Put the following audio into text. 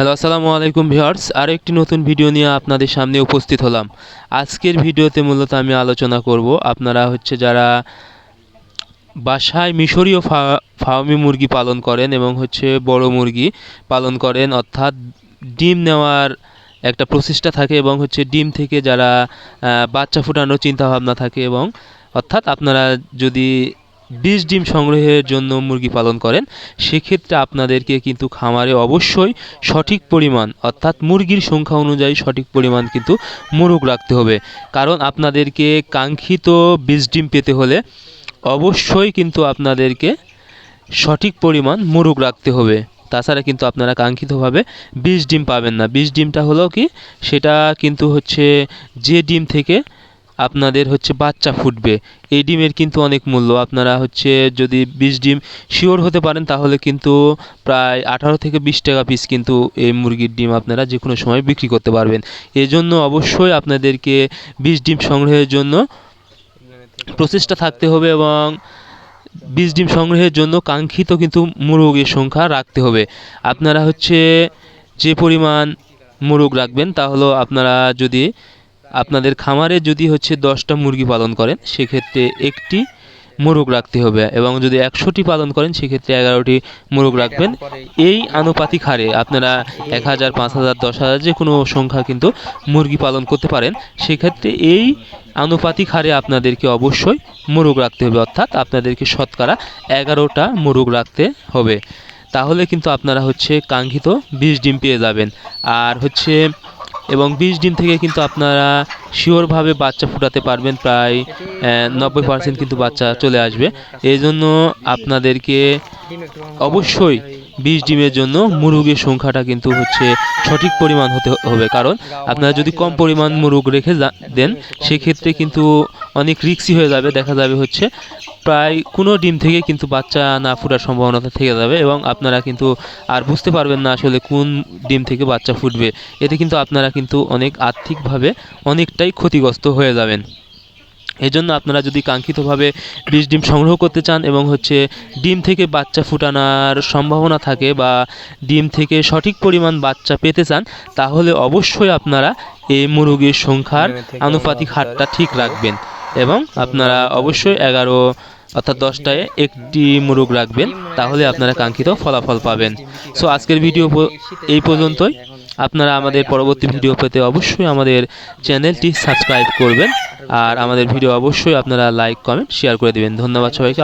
Hello, আসসালামু আলাইকুম viewers. আরও একটি নতুন ভিডিও নিয়ে আপনাদের সামনে উপস্থিত হলাম। আজকের ভিডিওতে মূলত আমি আলোচনা করব আপনারা হচ্ছে যারা বাসায় মিশরীয় ফার্মি মুরগি পালন করেন এবং হচ্ছে বড় মুরগি পালন করেন, অর্থাৎ ডিম নেওয়ার একটা প্রচেষ্টা থাকে এবং হচ্ছে ডিম থেকে যারা বাচ্চা ফোটানোর চিন্তাভাবনা থাকে এবং অর্থাৎ আপনারা যদি বীজ ডিম সংগ্রহের জন্য মুরগি পালন করেন, সেক্ষেত্রে আপনাদেরকে কিন্তু খামারে অবশ্যই সঠিক পরিমাণ, অর্থাৎ মুরগির সংখ্যা অনুযায়ী সঠিক পরিমাণ কিন্তু মোরগ রাখতে হবে। কারণ আপনাদেরকে কাঙ্ক্ষিত বীজ ডিম পেতে হলে অবশ্যই কিন্তু আপনাদেরকে সঠিক পরিমাণ মোরগ রাখতে হবে। তাছাড়া কিন্তু আপনারা কাঙ্ক্ষিতভাবে বীজ ডিম পাবেন না। বীজ ডিমটা হলো কি? সেটা কিন্তু হচ্ছে যে ডিম থেকে আপনাদের হচ্ছে বাচ্চা ফুটবে। এই ডিমের কিন্তু অনেক মূল্য। আপনারা হচ্ছে যদি বীজ ডিম শিওর হতে পারেন, তাহলে কিন্তু প্রায় আঠারো থেকে বিশ টাকা পিস কিন্তু এই মুরগির ডিম আপনারা যে কোনো সময় বিক্রি করতে পারবেন। এজন্য অবশ্যই আপনাদেরকে বীজ ডিম সংগ্রহের জন্য প্রচেষ্টা থাকতে হবে এবং বীজ ডিম সংগ্রহের জন্য কাঙ্ক্ষিত কিন্তু মুরগের সংখ্যা রাখতে হবে। আপনারা হচ্ছে যে পরিমাণ মুরগ রাখবেন, তা হলো আপনারা যদি আপনাদের খামারে যদি হচ্ছে দশটা মুরগি পালন করেন, সেক্ষেত্রে একটি মোরগ রাখতে হবে এবং যদি একশোটি পালন করেন, সেক্ষেত্রে এগারোটি মোরগ রাখবেন। এই আনুপাতিক হারে আপনারা এক হাজার, পাঁচ হাজার, দশ হাজার যে কোনো সংখ্যা কিন্তু মুরগি পালন করতে পারেন। সেক্ষেত্রে এই আনুপাতিক হারে আপনাদেরকে অবশ্যই মোরগ রাখতে হবে, অর্থাৎ আপনাদেরকে শতকরা এগারোটা মোরগ রাখতে হবে। তাহলে কিন্তু আপনারা হচ্ছে কাঙ্ক্ষিত বিষ ডিম পেয়ে যাবেন। আর হচ্ছে এবং বিশ দিন থেকে কিন্তু আপনারা শিওরভাবে বাচ্চা ফুটাতে পারবেন, প্রায় নব্বই পার্সেন্ট কিন্তু বাচ্চা চলে আসবে। এই জন্য আপনাদেরকে অবশ্যই বীজ ডিমের জন্য মুরগের সংখ্যাটা কিন্তু হচ্ছে সঠিক পরিমাণ হতে হবে। কারণ আপনারা যদি কম পরিমাণ মুরগ রেখে দেন, সেক্ষেত্রে কিন্তু অনেক রিক্সি হয়ে যাবে, দেখা যাবে হচ্ছে প্রায় কোনো ডিম থেকে কিন্তু বাচ্চা না ফোটার সম্ভাবনা থেকে যাবে এবং আপনারা কিন্তু আর বুঝতে পারবেন না আসলে কোন ডিম থেকে বাচ্চা ফুটবে। এতে কিন্তু আপনারা কিন্তু অনেক আর্থিকভাবে অনেকটাই ক্ষতিগ্রস্ত হয়ে যাবেন। এই জন্য আপনারা যদি কাঙ্ক্ষিতভাবে বীজ ডিম সংগ্রহ করতে চান এবং হচ্ছে ডিম থেকে বাচ্চা ফুটানোর সম্ভাবনা থাকে বা ডিম থেকে সঠিক পরিমাণ বাচ্চা পেতে চান তাহলে অবশ্যই আপনারা এই মুরগির সংখ্যার আনুপাতিক হারটা ঠিক রাখবেন এবং আপনারা অবশ্যই এগারো অর্থাৎ দশটায় একটি মুরগ রাখবেন তাহলে আপনারা কাঙ্ক্ষিত ফলাফল পাবেন। সো আজকের ভিডিও এই পর্যন্তই। আপনারা আমাদের পরবর্তী ভিডিও পেতে অবশ্যই আমাদের চ্যানেলটি সাবস্ক্রাইব করবেন। আর আমাদের ভিডিও অবশ্যই আপনারা লাইক, কমেন্ট শেয়ার করে দেবেন। ধন্যবাদ সবাইকে।